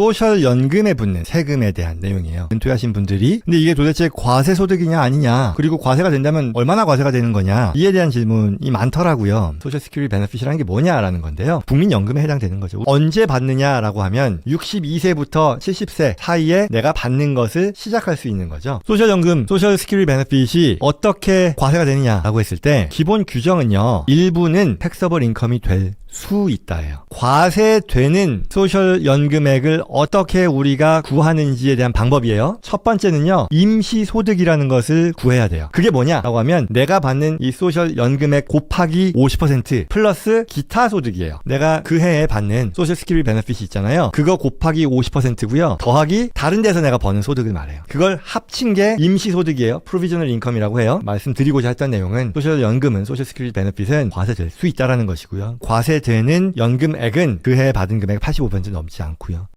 소셜 연금에 붙는 세금에 대한 내용이에요. 은퇴하신 분들이 근데 이게 도대체 과세 소득이냐 아니냐 그리고 과세가 된다면 얼마나 과세가 되는 거냐 이에 대한 질문이 많더라고요. 소셜 스큐리티 베너핏이라는 게 뭐냐라는 건데요. 국민연금에 해당되는 거죠. 언제 받느냐라고 하면 62세부터 70세 사이에 내가 받는 것을 시작할 수 있는 거죠. 소셜 연금, 소셜 스큐리티 베너핏이 어떻게 과세가 되느냐라고 했을 때 기본 규정은요. 일부는 텍서블 인컴이 될 수 있다예요. 과세되는 소셜 연금액을 어떻게 우리가 구하는지에 대한 방법이에요. 첫 번째는요. 임시 소득이라는 것을 구해야 돼요. 그게 뭐냐라고 하면 내가 받는 이 소셜 연금액 곱하기 50% 플러스 기타 소득이에요. 내가 그 해에 받는 소셜 스키리 베너핏이 있잖아요. 그거 곱하기 50%고요. 더하기 다른 데서 내가 버는 소득을 말해요. 그걸 합친 게 임시 소득이에요. 프로비저널 인컴이라고 해요. 말씀드리고자 했던 내용은 소셜 연금은 소셜 스키리 베너핏은 과세될 수 있다라는 것이고요. 과세되는 연금액 은 그 해에 받은 금액 85% 넘지 않고요.